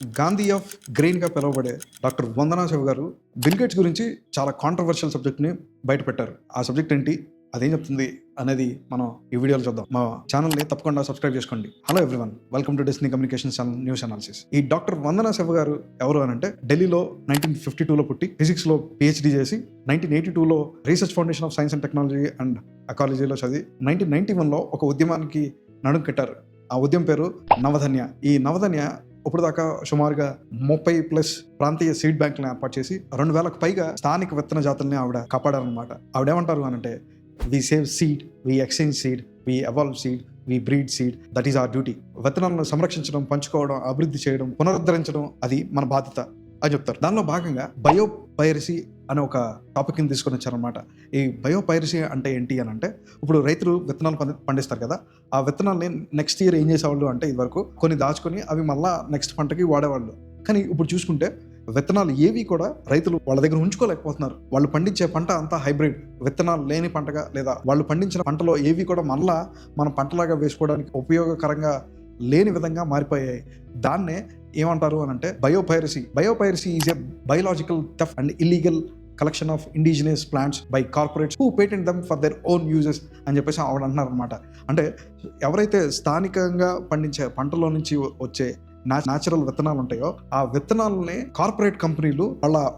Gandhi of గ్రెయిన్గా పిలువబడే doctor Vandana Shiva గారు Bill Gates గురించి చాలా కాంట్రవర్షియల్ సబ్జెక్ట్ని బయటపెట్టారు. ఆ సబ్జెక్ట్ ఏంటి? అదేం చెప్తుంది అనేది మనం ఈ వీడియోలో చూద్దాం. మా ఛానల్ని తప్పకుండా సబ్స్క్రైబ్ చేసుకోండి. హలో ఎవ్రీవన్ వెల్కమ్ టు డెస్నీ కమ్యూనికేషన్ ఛానల్ న్యూస్ అనాలిసిస్ ఈ డాక్టర్ వందనా శివ గారు ఎవరు అని అంటే ఢిల్లీలో నైన్టీన్ ఫిఫ్టీ టూలో పుట్టి ఫిజిక్స్లో పిహెచ్డి చేసి నైన్టీన్ ఎయిటీ టూలో research foundation of science and technology and అకాలజీలో చదివి నైన్టీన్ నైన్టీ వన్లో ఒక ఉద్యమానికి నడుం కట్టారు. ఆ ఉద్యమం పేరు నవధన్య. ఈ నవధన్య ఇప్పుడు దాకా సుమారుగా ముప్పై ప్లస్ ప్రాంతీయ సీడ్ బ్యాంకులను ఏర్పాటు చేసి రెండు వేలకు పైగా స్థానిక విత్తన జాతుల్ని ఆవిడ కాపాడారనమాట ఆవిడ ఏమంటారు అని అంటే we save seed we exchange seed we evolve seed we breed seed that is our duty విత్తనాలను సంరక్షించడం పంచుకోవడం అభివృద్ధి చేయడం పునరుద్ధరించడం అది మన బాధ్యత. అని చెప్తారు. దానిలో భాగంగా బయోపైరసీ అనే ఒక టాపిక్ కింద తీసుకొని వచ్చారనమాట ఈ బయోపైరసీ అంటే ఏంటి అని అంటే ఇప్పుడు రైతులు విత్తనాలు పండిస్తారు కదా ఆ విత్తనాలని నెక్స్ట్ ఇయర్ ఏం చేసేవాళ్ళు అంటే ఇదివరకు కొన్ని దాచుకొని అవి మళ్ళా నెక్స్ట్ పంటకి వాడేవాళ్ళు. కానీ ఇప్పుడు చూసుకుంటే విత్తనాలు ఏవి కూడా రైతులు వాళ్ళ దగ్గర ఉంచుకోలేకపోతున్నారు. వాళ్ళు పండించే పంట అంతా హైబ్రిడ్. విత్తనాలు లేని పంటగా లేదా వాళ్ళు పండించిన పంటలో ఏవి కూడా మళ్ళా మన పంటలాగా వేసుకోవడానికి ఉపయోగకరంగా లేని విధంగా మారిపోయాయి. దాన్నే ఏమంటారు అని అంటే biopiracy. Biopiracy is a biological theft and illegal collection of indigenous plants by corporates who patent them for their own uses అని చెప్పేసి ఆవిడ అంటున్నారు అనమాట అంటే ఎవరైతే స్థానికంగా పండించే పంటలో నుంచి వచ్చే న్యాచురల్ విత్తనాలు ఉంటాయో ఆ విత్తనాలని కార్పొరేట్ కంపెనీలు వాళ్ళ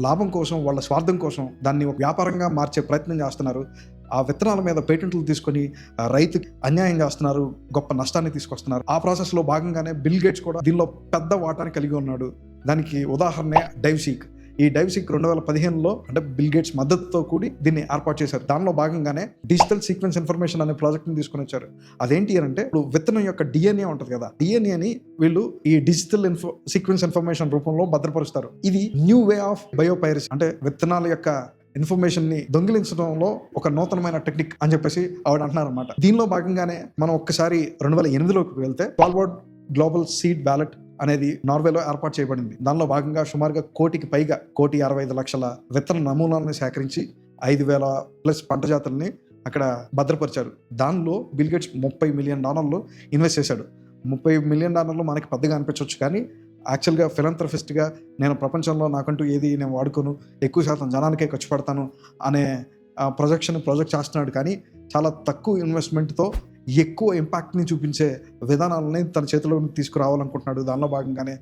లాభం కోసం వాళ్ళ స్వార్థం కోసం దాన్ని వ్యాపారంగా మార్చే ప్రయత్నం చేస్తున్నారు. ఆ విత్తనాల మీద పేటెంట్లు తీసుకొని రైతు అన్యాయం చేస్తున్నారు గొప్ప నష్టాన్ని తీసుకొస్తున్నారు. ఆ ప్రాసెస్లో భాగంగానే బిల్ గేట్స్ కూడా దీనిలో పెద్ద వాటాని కలిగి ఉన్నాడు. దానికి ఉదాహరణే డైవ్సీక్ ఈ డైవ్సీక్ రెండు వేల పదిహేనులో అంటే బిల్ గేట్స్ మద్దతుతో కూడి దీన్ని ఏర్పాటు చేశారు. దానిలో భాగంగానే డిజిటల్ సీక్వెన్స్ ఇన్ఫర్మేషన్ అనే ప్రాజెక్ట్ని తీసుకొని వచ్చారు. అదేంటి అని అంటే ఇప్పుడు విత్తనం యొక్క డిఎన్ఏ ఉంటుంది కదా డిఎన్ఏని వీళ్ళు ఈ డిజిటల్ ఇన్ఫో సీక్వెన్స్ ఇన్ఫర్మేషన్ రూపంలో భద్రపరుస్తారు. ఇది న్యూ వే ఆఫ్ బయోపైరసీ అంటే విత్తనాల యొక్క ఇన్ఫర్మేషన్ని దొంగిలించడంలో ఒక నూతనమైన టెక్నిక్ అని చెప్పేసి ఆవిడ అంటున్నారు అనమాట దీనిలో భాగంగానే మనం ఒక్కసారి రెండు వేల ఎనిమిదిలోకి వెళ్తే ఫార్వర్డ్ గ్లోబల్ సీడ్ బ్యాలెట్ అనేది నార్వేలో ఏర్పాటు చేయబడింది. దానిలో భాగంగా సుమారుగా కోటికి పైగా కోటి అరవై ఐదు లక్షల విత్తన నమూనాలను సేకరించి ఐదు వేల ప్లస్ పంట జాతుల్ని అక్కడ భద్రపరిచారు. దానిలో బిల్గేట్స్ ముప్పై మిలియన్ డాలర్లు ఇన్వెస్ట్ చేశాడు. ముప్పై మిలియన్ డాలర్లు మనకి పెద్దగా అనిపించవచ్చు కానీ యాక్చువల్గా ఫిలంథ్రఫిస్ట్గా నేను ప్రపంచంలో నాకంటూ ఏది నేను వాడుకోను ఎక్కువ శాతం జనానికే ఖర్చు పెడతాను అనే ప్రొజెక్షన్ ప్రొజెక్ట్ చేస్తున్నాడు. కానీ చాలా తక్కువ ఇన్వెస్ట్మెంట్తో ఎక్కువ ఇంపాక్ట్ని చూపించే విధానాలని తన చేతిలో తీసుకురావాలనుకుంటున్నాడు. దానిలో భాగంగానే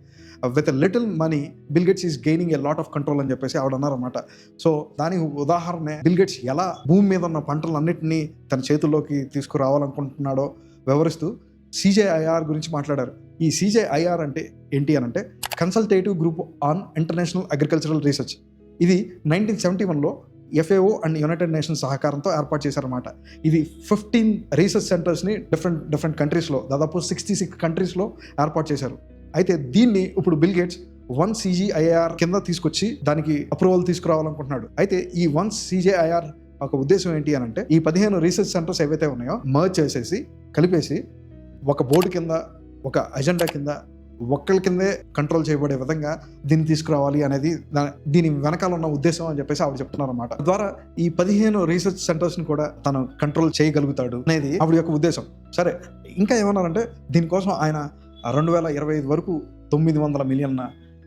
with little money Bill Gates is gaining a lot of control అని చెప్పేసి ఆవిడ అన్నారన్నమాట. సో దానికి ఉదాహరణ బిల్ గెట్స్ ఎలా భూమి మీద ఉన్న పంటలన్నింటినీ తన చేతుల్లోకి తీసుకురావాలనుకుంటున్నాడో వివరిస్తూ సిజేఐఆర్ గురించి మాట్లాడారు. ఈ సిజేఐఆర్ అంటే ఏంటి అని అంటే consultative group on international agricultural research ఇది నైన్టీన్ సెవెంటీ వన్లో ఎఫ్ఏఓ అండ్ యునైటెడ్ నేషన్స్ సహకారంతో ఏర్పాటు చేశారన్నమాట. ఇది ఫిఫ్టీన్ రీసెర్చ్ సెంటర్స్ని డిఫరెంట్ డిఫరెంట్ కంట్రీస్లో దాదాపు సిక్స్టీ సిక్స్ కంట్రీస్లో ఏర్పాటు చేశారు. అయితే దీన్ని ఇప్పుడు బిల్ గేట్స్ వన్ సిజిఐఆర్ కింద తీసుకొచ్చి దానికి అప్రూవల్ తీసుకురావాలనుకుంటున్నాడు. అయితే ఈ వన్ సిజిఐఆర్ ఒక ఉద్దేశం ఏంటి అని అంటే ఈ పదిహేను రీసెర్చ్ సెంటర్స్ ఏవైతే ఉన్నాయో మర్జ్ చేసేసి కలిపేసి ఒక బోర్డు కింద ఒక అజెండా కింద ఒక్కరి కిందే కంట్రోల్ చేయబడే విధంగా దీన్ని తీసుకురావాలి అనేది దీని వెనకాల ఉన్న ఉద్దేశం అని చెప్పేసి ఆవిడ చెప్తున్నారన్నమాట. ద్వారా ఈ పదిహేను రీసెర్చ్ సెంటర్స్ని కూడా తను కంట్రోల్ చేయగలుగుతాడు అనేది ఆవిడ యొక్క ఉద్దేశం. సరే ఇంకా ఏమన్నారంటే దీనికోసం ఆయన రెండు వేల ఇరవై ఐదు వరకు తొమ్మిది వందల మిలియన్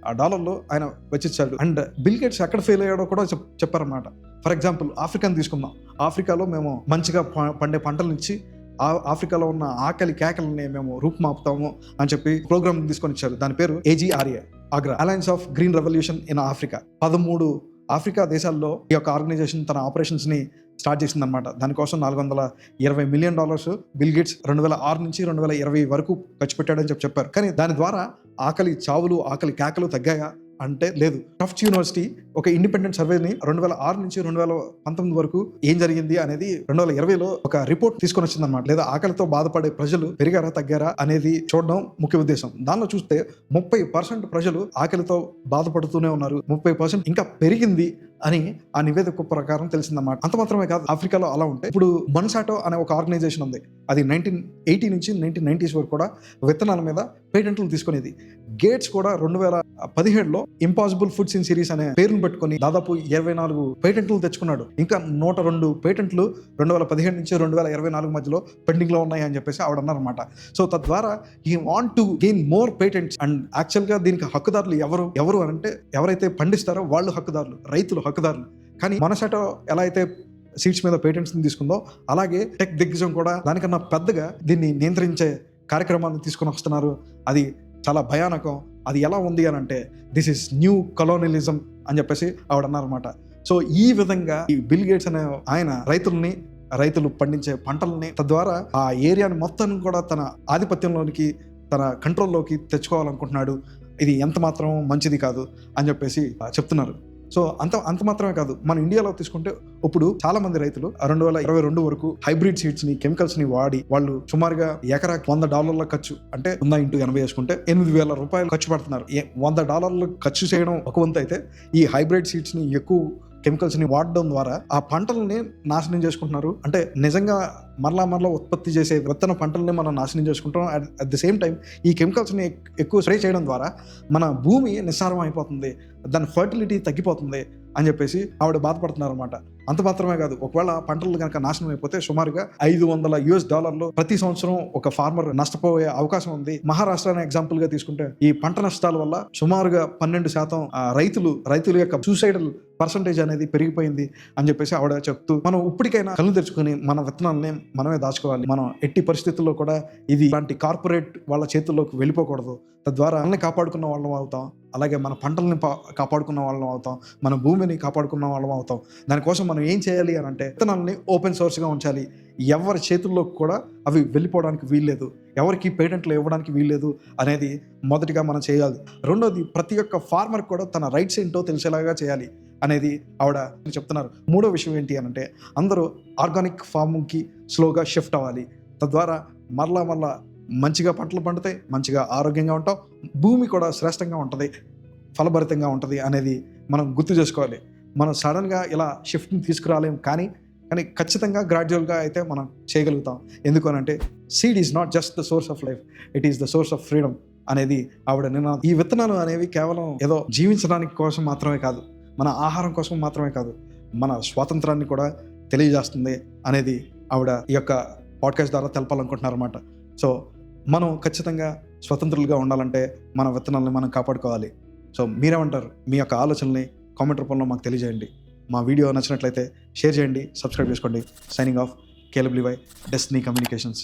ఆ డాలర్లు ఆయన వెచ్చించాడు అండ్ బిల్ గేట్స్ ఎక్కడ ఫెయిల్ అయ్యాడో కూడా చెప్ చెప్పారన్నమాట. ఫర్ ఎగ్జాంపుల్ ఆఫ్రికాని తీసుకుందాం. ఆఫ్రికాలో మేము మంచిగా పండే పంటల నుంచి ఆఫ్రికాలో ఉన్న ఆకలి కేకలని మేము రూపుమాపుతాము అని చెప్పి ప్రోగ్రామ్ తీసుకొని ఇచ్చారు దాని పేరు AGRA AGRA alliance of green revolution in Africa పదమూడు ఆఫ్రికా దేశాల్లో ఈ యొక్క ఆర్గనైజేషన్ తన ఆపరేషన్స్ని స్టార్ట్ చేసిందనమాట దానికోసం నాలుగు వందల ఇరవై మిలియన్ డాలర్స్ బిల్ గేట్స్ రెండు వేల ఆరు నుంచి రెండు వేల ఇరవై వరకు ఖర్చు పెట్టాడని చెప్పి చెప్పారు. కానీ దాని ద్వారా ఆకలి చావులు ఆకలి కేకలు తగ్గాయా? అంటే లేదు. టఫ్ట్ యూనివర్సిటీ ఒక ఇండిపెండెంట్ సర్వేని రెండు వేల ఆరు నుంచి రెండు వేల పంతొమ్మిది వరకు ఏం జరిగింది అనేది రెండు వేల ఇరవైలో ఒక రిపోర్ట్ తీసుకొని వచ్చిందనమాట లేదా ఆకలితో బాధపడే ప్రజలు పెరిగారా తగ్గారా అనేది చూడడం ముఖ్య ఉద్దేశం. దానిలో చూస్తే ముప్పై పర్సెంట్ ప్రజలు ఆకలితో బాధపడుతూనే ఉన్నారు. ముప్పై పర్సెంట్ ఇంకా పెరిగింది అని ఆ నివేదిక ప్రకారం తెలిసిందన్నమాట. అంత మాత్రమే కాదు ఆఫ్రికాలో అలా ఉంటే. ఇప్పుడు మన్సాటో అనే ఒక ఆర్గనైజేషన్ ఉంది. అది నైన్టీన్ ఎయిటీ నుంచి నైన్టీన్ నైన్టీస్ వరకు కూడా విత్తనాల మీద పేటెంట్లు తీసుకునేది. గేట్స్ కూడా రెండు వేల పదిహేడులో ఇంపాసిబుల్ ఫుడ్స్ ఇన్ సిరీస్ అనే పేరును పెట్టుకొని దాదాపు ఇరవై నాలుగు పేటెంట్లు తెచ్చుకున్నాడు. ఇంకా నూట రెండు పేటెంట్లు రెండు వేల పదిహేడు నుంచి రెండు వేల ఇరవై నాలుగు మధ్యలో పెండింగ్లో ఉన్నాయి అని చెప్పేసి ఆవిడ అన్నారన్నమాట. సో తద్వారా ఈ want to gain more patents. And యాక్చువల్గా దీనికి హక్కుదారులు ఎవరు? ఎవరు అని అంటే ఎవరైతే పండిస్తారో వాళ్ళు హక్కుదారులు రైతులు హక్కుదారులు కానీ మనసట ఎలా అయితే సీట్స్ మీద పేటెంట్స్ తీసుకుందో అలాగే టెక్ దిగ్గజం కూడా దానికన్నా పెద్దగా దీన్ని నియంత్రించే కార్యక్రమాన్ని తీసుకొని వస్తున్నారు. అది చాలా భయానకం. అది ఎలా ఉంది అని అంటే దిస్ ఇస్ న్యూ కలోనలిజం అని చెప్పేసి ఆవిడ అన్నారన్నమాట సో ఈ విధంగా ఈ బిల్ గేట్స్ అనే ఆయన రైతుల్ని రైతులు పండించే పంటల్ని తద్వారా ఆ ఏరియాని మొత్తం కూడా తన ఆధిపత్యంలోనికి తన కంట్రోల్లోకి తెచ్చుకోవాలనుకుంటున్నాడు. ఇది ఎంత మాత్రం మంచిది కాదు అని చెప్పేసి చెప్తున్నారు. సో అంత అంత మాత్రమే కాదు. మన ఇండియాలో తీసుకుంటే ఇప్పుడు చాలా మంది రైతులు రెండు వేల ఇరవై రెండు వరకు హైబ్రిడ్ సీడ్స్ని కెమికల్స్ని వాడి వాళ్ళు సుమారుగా ఎకరాకి వంద డాలర్ల ఖర్చు అంటే వంద ఇంటూ ఎనభై వేసుకుంటే ఎనిమిది వేల రూపాయలు ఖర్చు పెడుతున్నారు. ఏ- వంద డాలర్లు ఖర్చు చేయడం ఒక వంతు అయితే ఈ హైబ్రిడ్ సీడ్స్ని ఎక్కువ కెమికల్స్ని వాడడం ద్వారా ఆ పంటల్ని నాశనం చేసుకుంటున్నారు. అంటే నిజంగా మరలా మరలా ఉత్పత్తి చేసే విత్తన పంటల్ని మనం నాశనం చేసుకుంటాం అట్ ది సేమ్ టైం ఈ కెమికల్స్ని ఎక్కువ స్ప్రే చేయడం ద్వారా మన భూమి నిస్సారం అయిపోతుంది. దాని ఫర్టిలిటీ తగ్గిపోతుంది అని చెప్పేసి ఆవిడ బాధపడుతున్నారు అనమాట అంత మాత్రమే కాదు. ఒకవేళ పంటలు కనుక నాశనం అయిపోతే సుమారుగా ఐదు వందల యుఎస్ డాలర్లు ప్రతి సంవత్సరం ఒక ఫార్మర్ నష్టపోయే అవకాశం ఉంది. మహారాష్ట్ర ఎగ్జాంపుల్గా తీసుకుంటే ఈ పంట నష్టాల వల్ల సుమారుగా పన్నెండు శాతం ఆ, రైతులు రైతుల యొక్క సూసైడల్ పర్సంటేజ్ అనేది పెరిగిపోయింది అని చెప్పేసి ఆవిడ చెప్తూ మనం ఇప్పటికైనా కళ్ళు తెచ్చుకొని మన విత్తనాలని మనమే దాచుకోవాలి. మనం ఎట్టి పరిస్థితుల్లో కూడా ఇది ఇలాంటి కార్పొరేట్ వాళ్ళ చేతుల్లోకి వెళ్ళిపోకూడదు. తద్వారా మనల్ని కాపాడుకున్న వాళ్ళం అవుతాం. అలాగే మన పంటల్ని పా- కాపాడుకున్న వాళ్ళం అవుతాం. మన భూమిని కాపాడుకున్న వాళ్ళం అవుతాం. దానికోసం మనం ఏం చేయాలి అని అంటే విత్తనాలని ఓపెన్ సోర్స్గా ఉంచాలి. ఎవరి చేతుల్లో కూడా అవి వెళ్ళిపోవడానికి వీల్లేదు. ఎవరికి పేటెంట్లు ఇవ్వడానికి వీల్లేదు అనేది మొదటిగా మనం చేయాలి. రెండోది ప్రతి ఒక్క ఫార్మర్ కూడా తన రైట్స్ ఏంటో తెలిసేలాగా చేయాలి అనేది ఆవిడ చెప్తున్నారు. మూడో విషయం ఏంటి అని అంటే అందరూ ఆర్గానిక్ ఫార్మింగ్కి స్లోగా షిఫ్ట్ అవ్వాలి. తద్వారా మరలా మరలా మంచిగా పంటలు పండుతాయి మంచిగా ఆరోగ్యంగా ఉంటాం భూమి కూడా శ్రేష్టంగా ఉంటుంది ఫలభరితంగా ఉంటుంది అనేది మనం గుర్తు చేసుకోవాలి. మనం సడన్గా ఇలా షిఫ్ట్ని తీసుకురాలేం కానీ కానీ ఖచ్చితంగా గ్రాడ్యువల్గా అయితే మనం చేయగలుగుతాం. ఎందుకనంటే seed is not just the source of life it is the source of freedom అనేది ఆవిడ నినాదం ఈ విత్తనాలు అనేవి కేవలం ఏదో జీవించడానికి కోసం మాత్రమే కాదు మన ఆహారం కోసం మాత్రమే కాదు మన స్వాతంత్రాన్ని కూడా తెలియజేస్తుంది అనేది ఆవిడ ఈ యొక్క పాడ్కాస్ట్ ద్వారా తెలపాలనుకుంటున్నారన్నమాట. సో మనం ఖచ్చితంగా స్వతంత్రులుగా ఉండాలంటే మన విత్తనాలని మనం కాపాడుకోవాలి. సో మీరేమంటారు? మీ యొక్క ఆలోచనల్ని కామెంట్ రూపంలో మాకు తెలియజేయండి. మా వీడియో నచ్చినట్లయితే షేర్ చేయండి సబ్స్క్రైబ్ చేసుకోండి. సైనింగ్ ఆఫ్ కేలబ్లివై డెస్నీ కమ్యూనికేషన్స్